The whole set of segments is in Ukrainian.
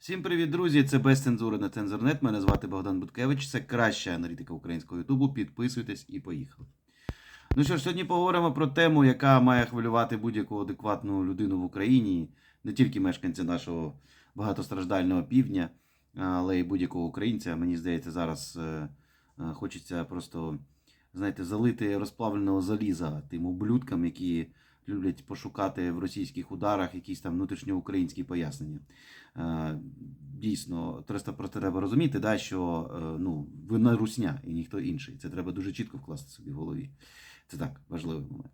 Всім привіт, друзі! Це без цензури на цензурнет. Мене звати Богдан Буткевич. Це краща аналітика українського Ютубу. Підписуйтесь і поїхали. Ну що ж, сьогодні поговоримо про тему, яка має хвилювати будь-яку адекватну людину в Україні, не тільки мешканця нашого багатостраждального півдня, але й будь-якого українця. Мені здається, зараз е, е, хочеться просто, знаєте, залити розплавленого заліза тим ублюдкам, які люблять пошукати в російських ударах якісь там внутрішньоукраїнські пояснення. Е, Дійсно, просто треба розуміти, да, що е, ну, вина русня і ніхто інший. Це треба дуже чітко вкласти собі в голові. Це так, важливий момент.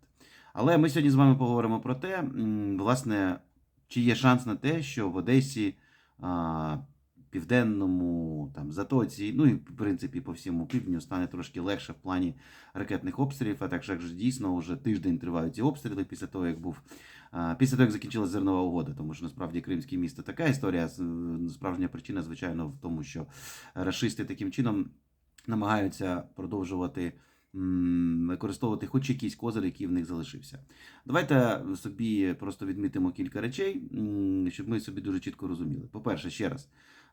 Але ми сьогодні з вами поговоримо про те, власне, чи є шанс на те, що в Одесі, Південному, там, Затоці, ну і в принципі по всьому півдню стане трошки легше в плані ракетних обстрілів. А так же ж дійсно вже тиждень тривають ці обстріли після того, як був Після того, як закінчилася зернова угода, тому що насправді Кримське місто така історія. Справжня причина, звичайно, в тому, що рашисти таким чином намагаються продовжувати використовувати хоч якийсь козир, який в них залишився. Давайте собі просто відмітимо кілька речей, щоб ми собі дуже чітко розуміли. По-перше, ще раз.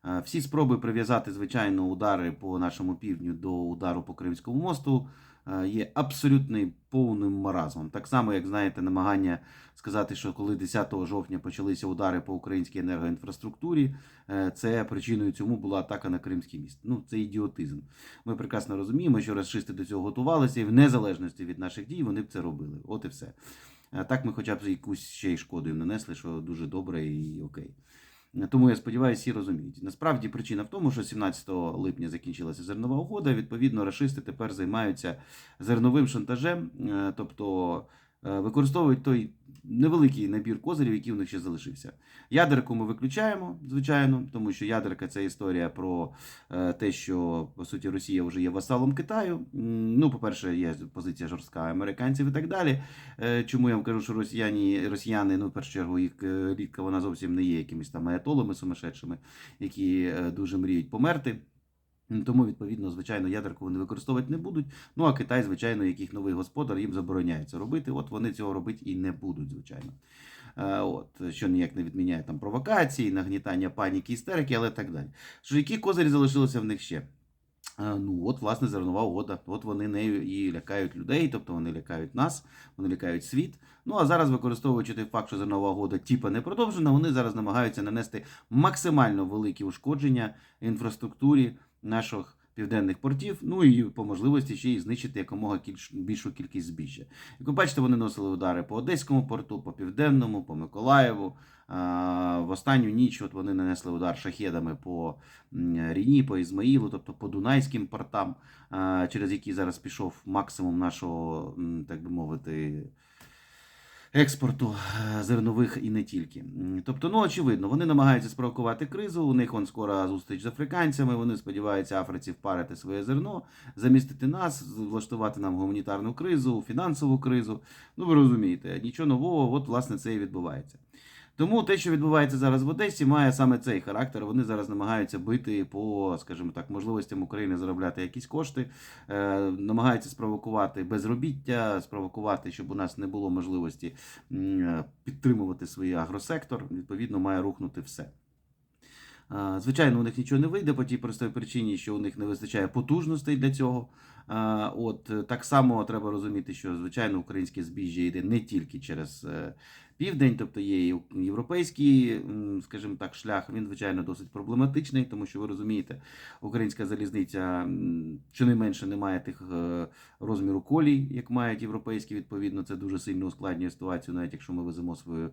Е, Всі спроби прив'язати, звичайно, удари по нашому півдню до удару по Кримському мосту е, є абсолютним повним маразмом. Так само, як знаєте, намагання сказати, що коли 10 жовтня почалися удари по українській енергоінфраструктурі, е, це причиною цьому була атака на Кримський міст. Ну, це ідіотизм. Ми прекрасно розуміємо, що расисти до цього готувалися, і в незалежності від наших дій вони б це робили. От і все. Так ми хоча б якусь ще й шкоду їм нанесли, що дуже добре і окей. Тому я сподіваюся, всі розуміють. Насправді причина в тому, що 17 липня закінчилася зернова угода. Відповідно, рашисти тепер займаються зерновим шантажем, е, тобто використовують той невеликий набір козирів, який у них ще залишився. Ядерку ми виключаємо, звичайно, тому що ядерка це історія про е, те, що по суті Росія вже є васалом Китаю. Ну, по-перше, є позиція жорстка американців і так далі. Е, Чому я вам кажу, що росіяни, росіяни ну, в першу чергу, їх е, рідка вона зовсім не є якимись там аятолами сумасшедшими, які е, дуже мріють померти. Тому, відповідно, звичайно, ядерку вони використовувати не будуть. Ну а Китай, звичайно, яких новий господар їм забороняється робити. От вони цього робити і не будуть, звичайно. Е, От, що ніяк не відміняє там провокації, нагнітання паніки, істерики, але так далі. Що які козирі залишилися в них ще? Е, Ну, от, власне, зернова угода. От вони нею і лякають людей, тобто вони лякають нас, вони лякають світ. Ну а зараз, використовуючи той факт, що зернова угода типа не продовжена, вони зараз намагаються нанести максимально великі ушкодження інфраструктурі наших південних портів, ну і по можливості ще й знищити якомога кільш, більшу кількість збіжжя. Як ви бачите, вони носили удари по Одеському порту, по Південному, по Миколаєву. В останню ніч от вони нанесли удар шахедами по Ріні, по Ізмаїлу, тобто по Дунайським портам, через які зараз пішов максимум нашого, так би мовити, експорту е, зернових і не тільки. Тобто, ну очевидно, вони намагаються спровокувати кризу. У них он скоро зустріч з африканцями. Вони сподіваються Африці впарити своє зерно, замістити нас, влаштувати нам гуманітарну кризу, фінансову кризу. Ну ви розумієте, нічого нового, от власне це і відбувається. Тому те, що відбувається зараз в Одесі, має саме цей характер. Вони зараз намагаються бити по, скажімо так, можливостям України заробляти якісь кошти, е, намагаються спровокувати безробіття, спровокувати, щоб у нас не було можливості е, підтримувати свій агросектор. Відповідно, має рухнути все. Е, Звичайно, у них нічого не вийде по тій простій причині, що у них не вистачає потужностей для цього. От так само треба розуміти, що звичайно українське збіжжя йде не тільки через південь, тобто є європейський, скажімо так, шлях. Він звичайно досить проблематичний, тому що ви розумієте, українська залізниця щонайменше не має тих е, розміру колій, як мають європейські. Відповідно, це дуже сильно ускладнює ситуацію, навіть якщо ми веземо свою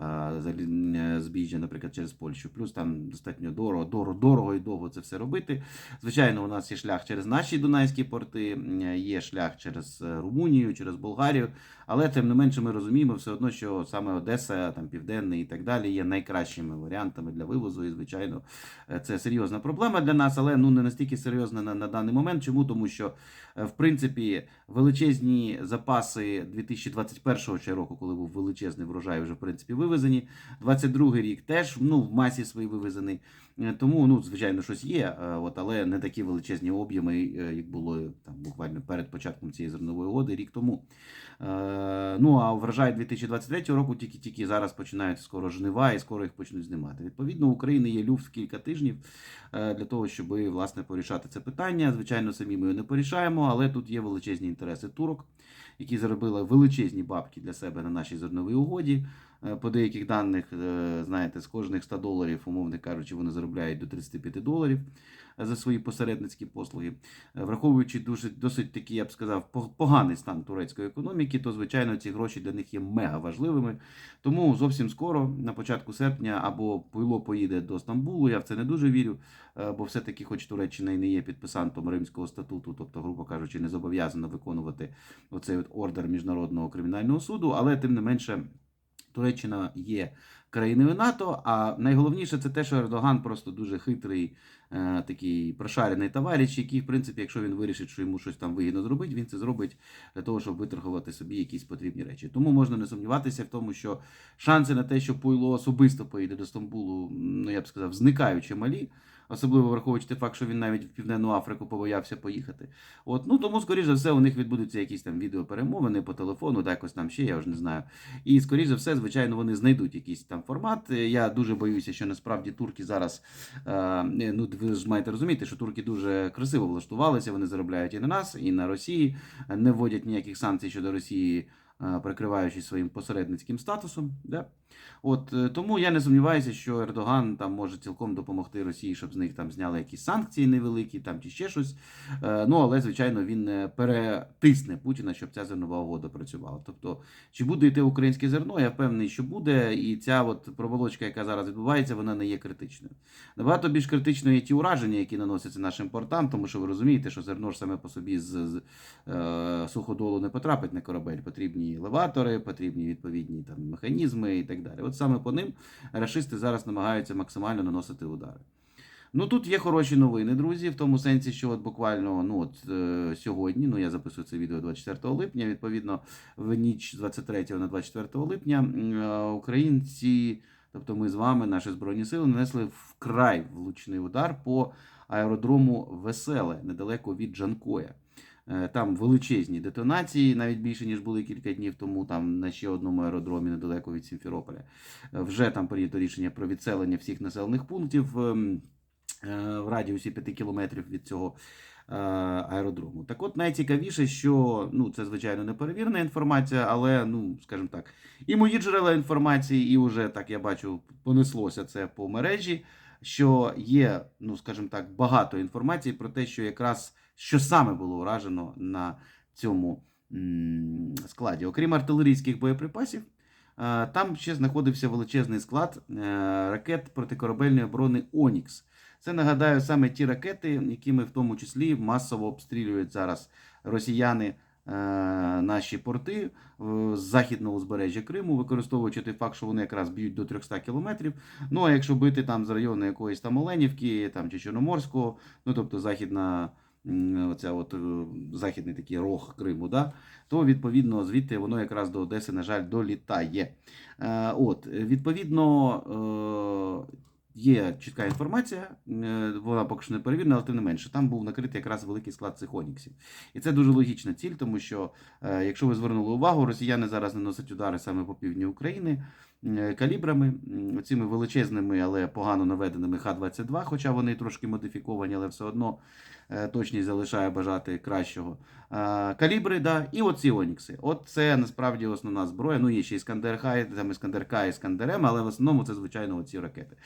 е, е, збіжжя, наприклад, через Польщу. Плюс там достатньо дорого, дорого, дорого і довго це все робити. Звичайно, у нас є шлях через наші дунайські порти, є шлях через Румунію, через Болгарію. Але тим не менше ми розуміємо все одно, що саме Одеса, там Південний і так далі є найкращими варіантами для вивозу. І звичайно, е, це серйозна проблема для нас, але ну не настільки серйозна на, на даний момент. Чому? Тому що е, в принципі величезні запаси 2021 ще року, коли був величезний врожай, вже в принципі вивезені. 22 рік теж ну в масі свої вивезений. Е, Тому, ну, звичайно, щось є, от, але не такі величезні об'єми, як було там буквально перед початком цієї зернової угоди рік тому. Ну а врожай 2023 року тільки-тільки зараз починають скоро жнива і скоро їх почнуть знімати. Відповідно, України є люфт кілька тижнів е, для того, щоб власне порішати це питання. Звичайно, самі ми його не порішаємо, але тут є величезні інтереси турок, які заробили величезні бабки для себе на нашій зерновій угоді. Е, По деяких даних, е, знаєте, з кожних 100 доларів, умовно кажучи, вони заробляють до 35 доларів е, за свої посередницькі послуги. Враховуючи дуже досить такий, я б сказав, поганий стан турецької економіки, то звичайно ці гроші для них є мега важливими. Тому зовсім скоро, на початку серпня, або Пуйло поїде до Стамбулу. Я в це не дуже вірю, бо все-таки, хоч Туреччина і не є підписантом Римського статуту, тобто, грубо кажучи, не зобов'язана виконувати оцей от ордер міжнародного кримінального суду, але тим не менше. Туреччина є країною НАТО. А найголовніше це те, що Ердоган просто дуже хитрий, е, такий прошарений товариш, який, в принципі, якщо він вирішить, що йому щось там вигідно зробити, він це зробить для того, щоб виторгувати собі якісь потрібні речі. Тому можна не сумніватися в тому, що шанси на те, що Пуйло особисто поїде до Стамбулу, ну я б сказав, зникаючи малі. Особливо враховуючи той факт, що він навіть в Південну Африку побоявся поїхати. От, ну тому, скоріш за все, у них відбудуться якісь там відеоперемовини по телефону, та якось там ще, я вже не знаю. І скоріш за все, звичайно, вони знайдуть якийсь там формат. Я дуже боюся, що насправді турки зараз, е, ну ви ж маєте розуміти, що турки дуже красиво влаштувалися. Вони заробляють і на нас, і на Росії, не вводять ніяких санкцій щодо Росії. е, Прикриваючись своїм посередницьким статусом, да? От е, тому я не сумніваюся, що Ердоган там може цілком допомогти Росії, щоб з них там зняли якісь санкції невеликі, там чи ще щось. Е, Ну але звичайно він перетисне Путіна, щоб ця зернова угода працювала. Тобто, чи буде йти українське зерно, я впевнений, що буде, і ця от проволочка, яка зараз відбувається, вона не є критичною. Набагато більш критичною є ті ураження, які наносяться нашим портам, тому що ви розумієте, що зерно ж саме по собі з, з е, суходолу не потрапить на корабель. Потрібні елеватори, потрібні відповідні там механізми і так далі. От саме по ним рашисти зараз намагаються максимально наносити удари. Ну тут є хороші новини, друзі, в тому сенсі, що от буквально ну от е, сьогодні, ну я записую це відео 24 липня. Відповідно, в ніч 23 на 24 липня е, українці, тобто ми з вами, наші збройні сили, нанесли вкрай влучний удар по аеродрому Веселе недалеко від Джанкоя. Е, Там величезні детонації, навіть більше ніж були кілька днів тому. Там на ще одному аеродромі недалеко від Сімферополя. Е, Вже там прийнято рішення про відселення всіх населених пунктів ем, е, в радіусі 5 кілометрів від цього аеродрому. Так от найцікавіше, що ну це звичайно не перевірена інформація, але ну скажімо так, і мої джерела інформації, і вже так я бачу, понеслося це по мережі. Що є, ну скажімо так, багато інформації про те, що якраз що саме було уражено на цьому складі. Окрім артилерійських боєприпасів, е, там ще знаходився величезний склад е, ракет протикорабельної оборони Онікс. Це нагадаю саме ті ракети, якими в тому числі масово обстрілюють зараз росіяни е, наші порти з західного узбережжя Криму, використовуючи той факт, що вони якраз б'ють до 300 кілометрів. Ну а якщо бити там з району якоїсь там Оленівки там, чи Чорноморського, ну тобто західна. Оця от е, західний такий рог Криму, да, то відповідно звідти воно якраз до Одеси, на жаль, долітає. Е, От, відповідно, е, Є чітка інформація, вона поки що не перевірена, але тим не менше, там був накритий якраз великий склад цих оніксів. І це дуже логічна ціль, тому що, якщо ви звернули увагу, росіяни зараз наносять удари саме по півдні України калібрами, м, цими величезними, але погано наведеними Х-22, хоча вони трошки модифіковані, але все одно е, точність залишає бажати кращого. Е, Калібри, да, і оці онікси. От це насправді основна зброя. Ну, є ще Іскандер Хай, там Іскандер К, Іскандер але в основному це, звичайно, оці ракети.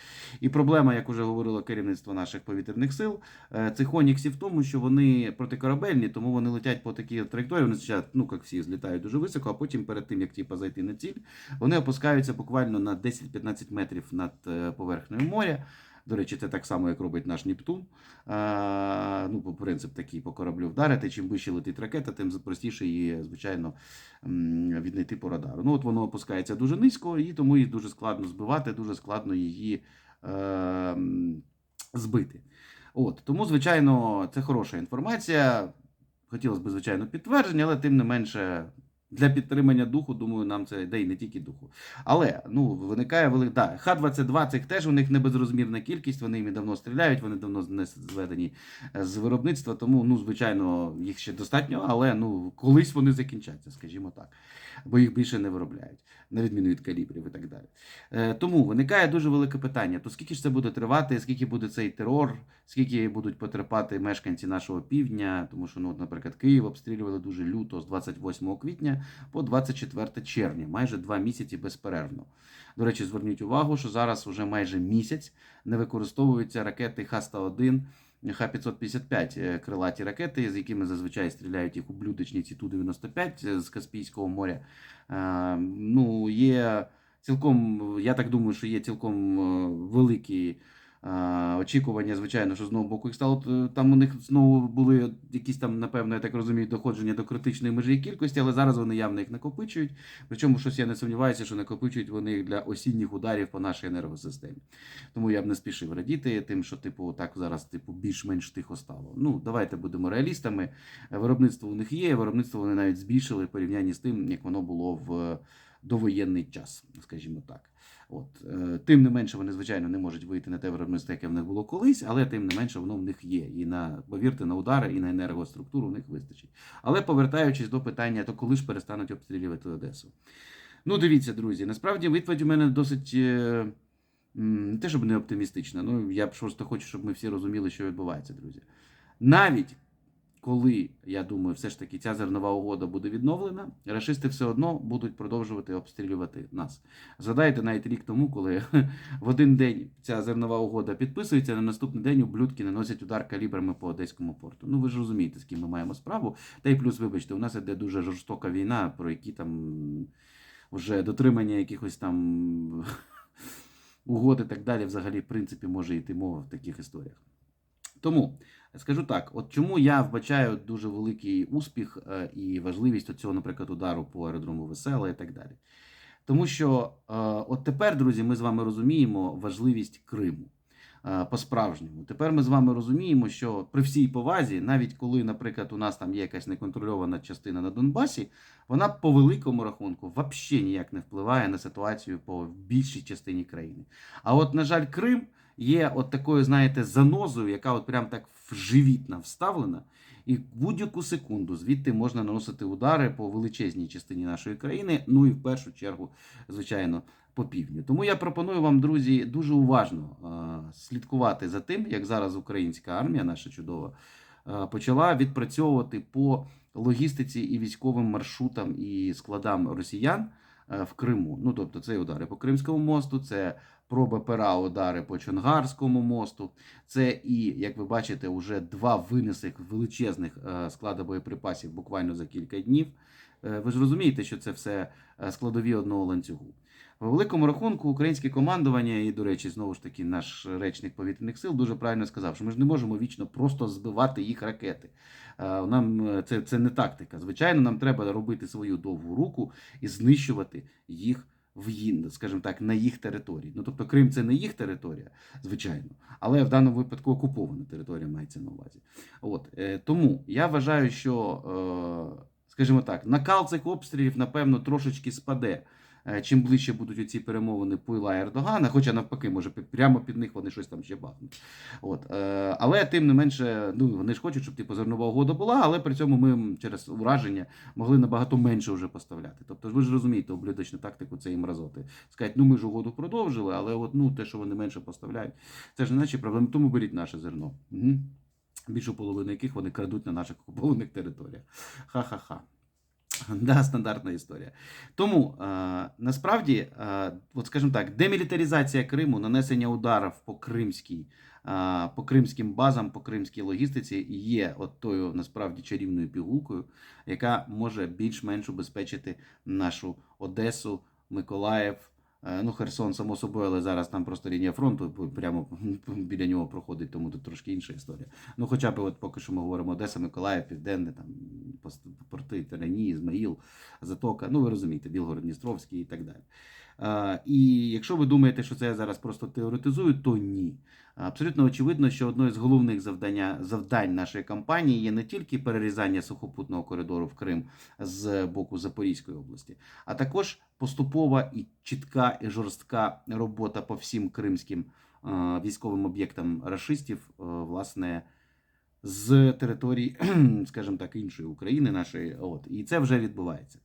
І проблема, як вже говорило керівництво наших повітряних сил, е, цих оніксів в тому, що вони протикорабельні, тому вони летять по такій траєкторії. Вони спочатку, ну як всі, злітають дуже високо, а потім перед тим, як типа, зайти на ціль, вони опускаються буквально на 10-15 метрів над е, поверхнею моря. До речі, це так само, як робить наш Нептун. А, ну, по принцип такий по кораблю вдарити. Чим вище летить ракета, тим простіше її, звичайно, віднайти по радару. Ну, от воно опускається дуже низько, і тому їх дуже складно збивати, дуже складно її е, збити. От, тому, звичайно, це хороша інформація. Хотілося б, звичайно, підтвердження, але тим не менше. Для підтримання духу, думаю, нам це де й не тільки духу. Але ну виникає велик. Да, Х-22 цих теж у них не безрозмірна кількість. Вони їм давно стріляють, вони давно не зведені е, з виробництва. Тому, ну, звичайно, їх ще достатньо, але ну колись вони закінчаться, скажімо так. бо їх більше не виробляють, на відміну від калібрів і так далі. Е, Тому виникає дуже велике питання: то скільки ж це буде тривати, скільки буде цей терор, скільки будуть потерпати мешканці нашого півдня, тому що, ну, наприклад, Київ обстрілювали дуже люто з 28 квітня по 24 червня, майже два місяці безперервно. До речі, зверніть увагу, що зараз вже майже місяць не використовуються ракети Х-101, Х-555 е, крилаті ракети, з якими зазвичай стріляють їх у ублюдочниці Ту-95 з Каспійського моря. Е, Ну, є цілком, я так думаю, що є цілком е, великі е, очікування, звичайно, що з одного боку їх стало е, там у них знову були якісь там, напевно, я так розумію, доходження до критичної межі кількості, але зараз вони явно їх накопичують. Причому щось я не сумніваюся, що накопичують вони їх для осінніх ударів по нашій енергосистемі. Тому я б не спішив радіти тим, що типу так зараз типу більш-менш тихо стало. Ну давайте будемо реалістами. Виробництво у них є, виробництво вони навіть збільшили в порівнянні з тим, як воно було в довоєнний час, скажімо так. От е, тим не менше, вони звичайно не можуть вийти на те виробництво, яке в них було колись, але тим не менше воно в них є. І на повірте, на удари, і на енергоструктуру в них вистачить. Але повертаючись до питання, то коли ж перестануть обстрілювати Одесу? Ну, дивіться, друзі, насправді відповідь у мене досить. е, Не те, щоб не оптимістична, ну я просто хочу, щоб ми всі розуміли, що відбувається, друзі. Навіть коли, я думаю, все ж таки ця зернова угода буде відновлена, рашисти все одно будуть продовжувати обстрілювати нас. Згадайте навіть рік тому, коли в один день ця зернова угода підписується, на наступний день ублюдки наносять удар калібрами по одеському порту. Ну ви ж розумієте, з ким ми маємо справу. Та й плюс, вибачте, у нас іде дуже жорстока війна, про які там вже дотримання якихось там угод і так далі, взагалі, в принципі, може йти мова в таких історіях. Тому скажу так: от чому я вбачаю дуже великий успіх е, і важливість цього, наприклад, удару по аеродрому Весела і так далі. Тому що е, от тепер, друзі, ми з вами розуміємо важливість Криму е, по-справжньому. Тепер ми з вами розуміємо, що при всій повазі, навіть коли, наприклад, у нас там є якась неконтрольована частина на Донбасі, вона по великому рахунку взагалі ніяк не впливає на ситуацію по більшій частині країни. А от, на жаль, Крим є от такою, знаєте, занозою, яка от прям так вживітна вставлена. І будь-яку секунду звідти можна наносити удари по величезній частині нашої країни, ну і в першу чергу, звичайно, по півдню. Тому я пропоную вам, друзі, дуже уважно слідкувати за тим, як зараз українська армія, наша чудова, почала відпрацьовувати по логістиці і військовим маршрутам і складам росіян в Криму. Ну тобто, це удари по Кримському мосту, це проба пера удари по Чонгарському мосту. Це і, як ви бачите, вже два винесих величезних е, склади боєприпасів буквально за кілька днів. Е, Ви ж розумієте, що це все е, складові одного ланцюгу. В великому рахунку українське командування, і, до речі, знову ж таки, наш речник повітряних сил дуже правильно сказав, що ми ж не можемо вічно просто збивати їх ракети. Нам це, це не тактика. Звичайно, нам треба робити свою довгу руку і знищувати їх в їн, скажімо так, на їх території. Ну тобто Крим це не їх територія, звичайно, але в даному випадку окупована територія мається на увазі. От е, тому я вважаю, що, е, скажімо так, накал цих обстрілів, напевно, трошечки спаде. Е, Чим ближче будуть оці перемовини Пуйла і Ердогана, хоча навпаки, може прямо під них вони щось там ще бахнуть. От, е, але тим не менше, ну вони ж хочуть, щоб типу зернова угода була, але при цьому ми через ураження могли набагато менше вже поставляти. Тобто, ви ж розумієте, облюдочну тактику це і мразоти. Сказати, ну ми ж угоду продовжили, але от ну те, що вони менше поставляють, це ж не наші проблеми. Тому беріть наше зерно. Угу. Більшу половину яких вони крадуть на наших окупованих територіях. Ха-ха-ха. Да, стандартна історія. Тому е, насправді, е, от скажімо так, демілітаризація Криму, нанесення ударів по кримській, е, по кримським базам, по кримській логістиці є от тою насправді чарівною пігулкою, яка може більш-менш убезпечити нашу Одесу, Миколаїв. Е, Ну, Херсон, само собою, але зараз там просто лінія фронту прямо біля нього проходить, тому тут трошки інша історія. Ну, хоча б от поки що ми говоримо Одеса, Миколаїв, Південне, там порти, Терені, Ізмаїл, Затока, ну ви розумієте, Білгород, Дністровський і так далі. І якщо ви думаєте, що це я зараз просто теоретизую, то ні. Абсолютно очевидно, що одною з головних завдання, завдань нашої кампанії є не тільки перерізання сухопутного коридору в Крим з боку Запорізької області, а також поступова і чітка і жорстка робота по всім кримським військовим об'єктам рашистів, е, власне, з території, скажімо так, іншої України нашої. От і це вже відбувається.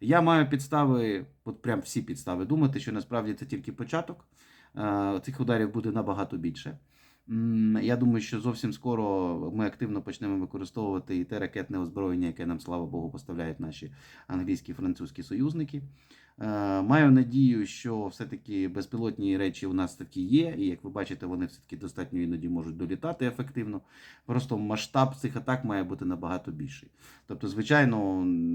Я маю підстави, от прям всі підстави, думати, що насправді це тільки початок. Е, Цих ударів буде набагато більше. Я думаю, що зовсім скоро ми активно почнемо використовувати і те ракетне озброєння, яке нам, слава Богу, поставляють наші англійські і французькі союзники. Е, Маю надію, що все-таки безпілотні речі у нас такі є, і як ви бачите, вони все-таки достатньо іноді можуть долітати ефективно. Просто масштаб цих атак має бути набагато більший. Тобто, звичайно,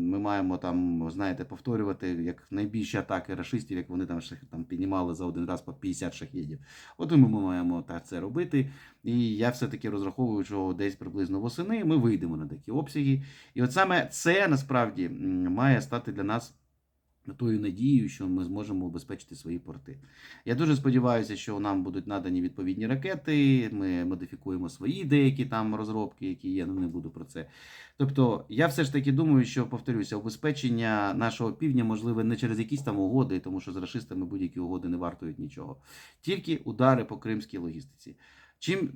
ми маємо там, знаєте, повторювати як найбільші атаки рашистів, як вони там, там піднімали за один раз по 50 шахідів. От ми маємо так це робити. І я все-таки розраховую, що десь приблизно восени ми вийдемо на такі обсяги. І от саме це насправді має стати для нас тою надією, що ми зможемо убезпечити свої порти. Я дуже сподіваюся, що нам будуть надані відповідні ракети. Ми модифікуємо свої деякі там розробки, які є. Ну не буду про це. Тобто, я все ж таки думаю, що повторюся, убезпечення нашого півдня можливе не через якісь там угоди, тому що з рашистами будь-які угоди не вартують нічого. Тільки удари по кримській логістиці. Чим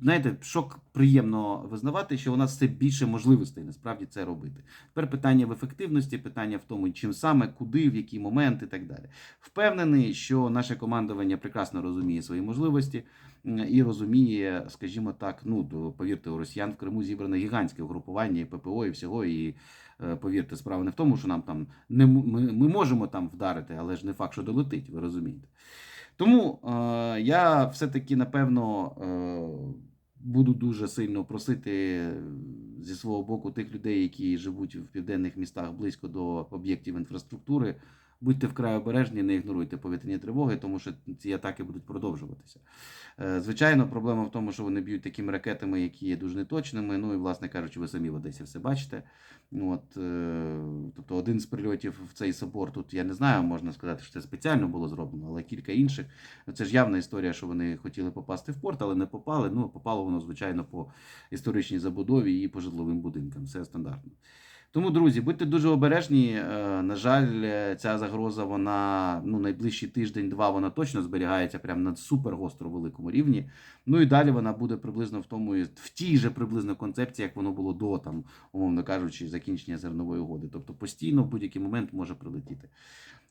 знаєте, шок приємно визнавати, що у нас все більше можливостей насправді це робити. Тепер питання в ефективності, питання в тому, чим саме, куди, в який момент і так далі. Впевнений, що наше командування прекрасно розуміє свої можливості і розуміє, скажімо так, ну повірте, у росіян в Криму зібране гігантське угрупування і ППО і всього. І е, повірте, справа не в тому, що нам там не ми, ми можемо там вдарити, але ж не факт, що долетить, ви розумієте. Тому е, я все-таки напевно е, буду дуже сильно просити зі свого боку тих людей, які живуть в південних містах близько до об'єктів інфраструктури. Будьте вкрай обережні, не ігноруйте повітряні тривоги, тому що ці атаки будуть продовжуватися. Е, Звичайно, проблема в тому, що вони б'ють такими ракетами, які є дуже неточними. Ну і, власне кажучи, ви самі в Одесі все бачите. От, е, тобто один з прильотів в цей собор, тут я не знаю, можна сказати, що це спеціально було зроблено, але кілька інших. Це ж явна історія, що вони хотіли попасти в порт, але не попали. Ну, попало воно, звичайно, по історичній забудові і по житловим будинкам. Все стандартно. Тому, друзі, будьте дуже обережні. Е, На жаль, е, ця загроза, вона ну, найближчий тиждень-два вона точно зберігається прямо на супер гостро великому рівні. Ну і далі вона буде приблизно в тому, в тій же приблизно концепції, як воно було до там, умовно кажучи, закінчення зернової угоди. Тобто постійно в будь-який момент може прилетіти.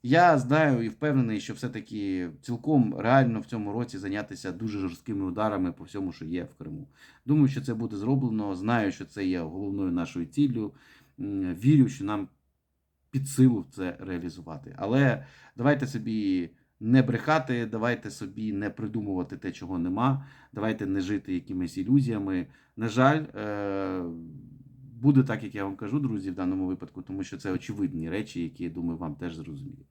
Я знаю і впевнений, що все-таки цілком реально в цьому році зайнятися дуже жорсткими ударами по всьому, що є в Криму. Думаю, що це буде зроблено. Знаю, що це є головною нашою ціллю. Вірю, що нам під силу це реалізувати. Але давайте собі не брехати, давайте собі не придумувати те, чого нема. Давайте не жити якимись ілюзіями. На жаль, е, буде так, як я вам кажу, друзі, в даному випадку, тому що це очевидні речі, які я думаю, вам теж зрозумілі.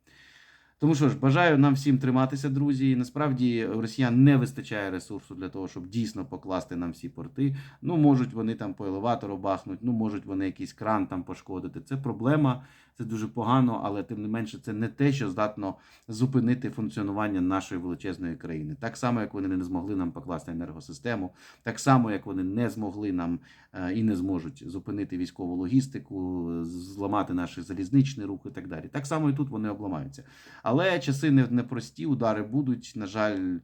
Тому що ж, бажаю нам всім триматися, друзі. Насправді росіян не вистачає ресурсу для того, щоб дійсно покласти нам всі порти. Ну, можуть вони там по елеватору бахнуть, ну можуть вони якийсь кран там пошкодити. Це проблема, це дуже погано, але тим не менше, це не те, що здатно зупинити функціонування нашої величезної країни. Так само, як вони не змогли нам покласти енергосистему, так само, як вони не змогли нам е, і не зможуть зупинити військову логістику, зламати наш залізничний рух і так далі. Так само і тут вони обламаються. Але часи не- непрості, удари будуть. На жаль,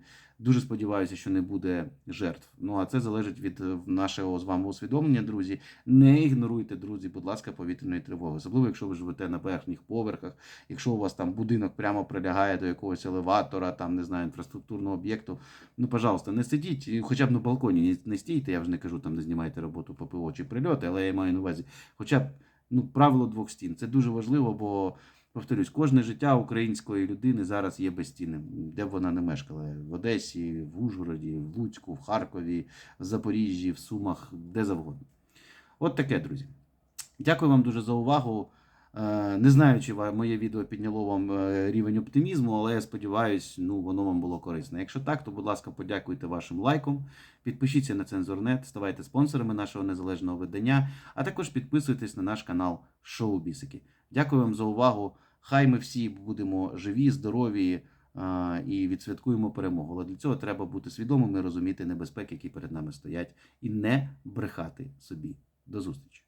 дуже сподіваюся, що не буде жертв. Ну а це залежить від е, нашого з вами усвідомлення, друзі. Не ігноруйте, друзі, будь ласка, повітряної тривоги, особливо якщо ви живете на верхніх поверхах, якщо у вас там будинок прямо прилягає до якогось елеватора, там не знаю, інфраструктурного об'єкту. Ну, пожалуйста, не сидіть, хоча б на балконі, не, стійте. Я вже не кажу, там не знімайте роботу по ПО чи прильоти, але я маю на увазі, хоча б ну, правило двох стін. Це дуже важливо, бо. Повторюсь, кожне життя української людини зараз є безцінним, де б вона не мешкала в Одесі, в Ужгороді, в Луцьку, в Харкові, в Запоріжжі, в Сумах, де завгодно. От таке, друзі. Дякую вам дуже за увагу. Е, Не знаю, чи моє відео підняло вам е, рівень оптимізму, але я сподіваюся, ну воно вам було корисне. Якщо так, то будь ласка, подякуйте вашим лайком, підпишіться на Цензорнет, ставайте спонсорами нашого незалежного видання, а також підписуйтесь на наш канал Шоу Бісики. Дякую вам за увагу. Хай ми всі будемо живі, здорові і відсвяткуємо перемогу. Але для цього треба бути свідомими, розуміти небезпеки, які перед нами стоять, і не брехати собі. До зустрічі!